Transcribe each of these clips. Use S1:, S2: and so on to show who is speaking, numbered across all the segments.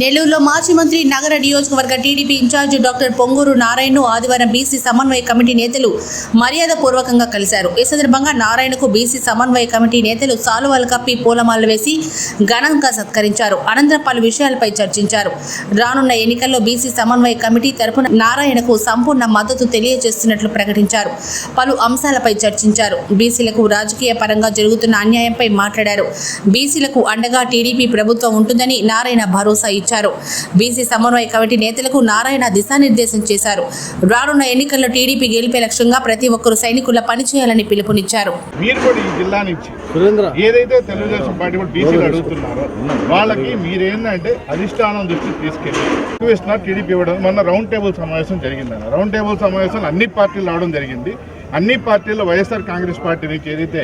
S1: నెల్లూరులో మాజీ మంత్రి నగర నియోజకవర్గ టీడీపీ ఇన్ఛార్జ్ డాక్టర్ పొంగూరు నారాయణను ఆదివారం బీసీ సమన్వయ కమిటీ నేతలు మర్యాద పూర్వకంగా కలిశారు. ఈ సందర్భంగా నారాయణకు బీసీ సమన్వయ కమిటీ నేతలు సాలువాలు కప్పి పూలమాలలు వేసి ఘనంగా సత్కరించారు. అనంతరం పలు విషయాలపై చర్చించారు. రానున్న ఎన్నికల్లో బీసీ సమన్వయ కమిటీ తరపున నారాయణకు సంపూర్ణ మద్దతు తెలియజేస్తున్నట్లు ప్రకటించారు. పలు అంశాలపై చర్చించారు. బీసీలకు రాజకీయ పరంగా జరుగుతున్న అన్యాయంపై మాట్లాడారు. బీసీలకు అండగా టీడీపీ ప్రభుత్వం ఉంటుందని నారాయణ భరోసా ఇచ్చారు. బీసీ సమన్వయ కమిటీ నేతలకు నారాయణ దిశానిర్దేశం చేశారు. రానున్న ఎన్నికల్లో టీడీపీ గెలిపే లక్ష్యంగా ప్రతి ఒక్కరూ సైనికుల పనిచేయాలని పిలుపునిచ్చారు.
S2: మీరు కూడా ఈ జిల్లా నుంచి ఏదైతే తెలుగుదేశం పార్టీ కూడా బీసీలు అడుగుతున్నారో వాళ్ళకి మీరేందంటే అధిష్టానం దృష్టికి తీసుకెళ్ళి ఇస్తున్నారు టీడీపీ ఇవ్వడం. మొన్న రౌండ్ టేబుల్ సమావేశం జరిగిందన్న. రౌండ్ టేబుల్ సమావేశంలో అన్ని పార్టీలు రావడం జరిగింది. అన్ని పార్టీల్లో వైఎస్ఆర్ కాంగ్రెస్ పార్టీ నుంచి ఏదైతే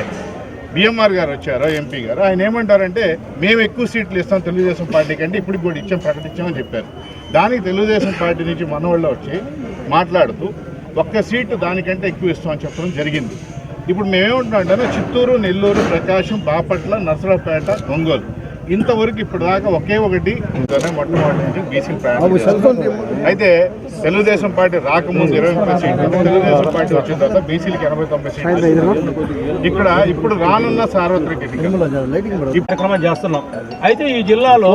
S2: బిఎంఆర్ గారు వచ్చారో ఎంపీ గారు. ఆయన ఏమంటారంటే మేము ఎక్కువ సీట్లు ఇస్తాం తెలుగుదేశం పార్టీ కంటే ఇప్పుడు కూడా ఇచ్చాం ప్రకటించామని చెప్పారు. దానికి తెలుగుదేశం పార్టీ నుంచి మనవాళ్ళు వచ్చి మాట్లాడుతూ ఒక్క సీటు దానికంటే ఎక్కువ ఇస్తామని చెప్పడం జరిగింది. ఇప్పుడు మేమేమంటున్నాం అంటే చిత్తూరు నెల్లూరు ప్రకాశం బాపట్ల నర్సరావుపేట ఒంగోలు ఇంతవరకు ఇప్పుడు దాకా ఒకే ఒకటి మొట్టమొదటి బీసీలు ప్రయాణం. అయితే తెలుగుదేశం పార్టీ రాకముందు ఇరవై ముప్పై సీట్లు తెలుగుదేశం పార్టీ వచ్చిన తర్వాత బీసీలకు ఎనభై తొంభై సీట్లు ఇక్కడ ఇప్పుడు రానున్న సార్వత్రిక
S3: కార్యక్రమం చేస్తున్నాం. అయితే ఈ జిల్లాలో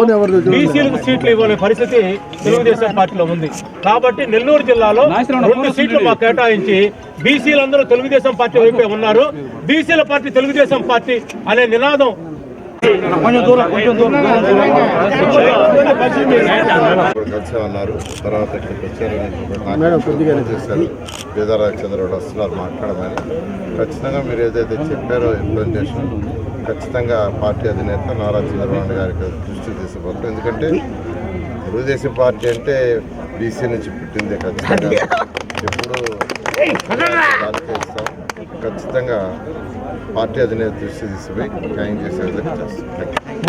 S3: బీసీలకు సీట్లు ఇవ్వని పరిస్థితి తెలుగుదేశం పార్టీలో ఉంది. కాబట్టి నెల్లూరు జిల్లాలో రెండు సీట్లు మాకు కేటాయించి బీసీలందరూ తెలుగుదేశం పార్టీ వైపే ఉన్నారు. బీసీల పార్టీ తెలుగుదేశం పార్టీ అనే నినాదం కొంచెం దూరం కొంచెం దూరం
S4: ఉన్నారు. తర్వాత ఇక్కడికి వచ్చారని చేశారు. వస్తున్నారు మాట్లాడమని. ఖచ్చితంగా మీరు ఏదైతే చెప్పారో ఇంప్లిమెంటేషన్ ఖచ్చితంగా పార్టీ అధినేత నారా చంద్రబాబు గారికి దృష్టి తీసుకుపోతాం ఎందుకంటే తెలుగుదేశం పార్టీ అంటే బీసీ నుంచి పుట్టిందే ఖచ్చితంగా. ఎప్పుడు ఇస్తాం ఖచ్చితంగా పార్టీ అధినేత దృష్టి తీసుకుపోయి న్యాయం చేసే విధంగా చేస్తాం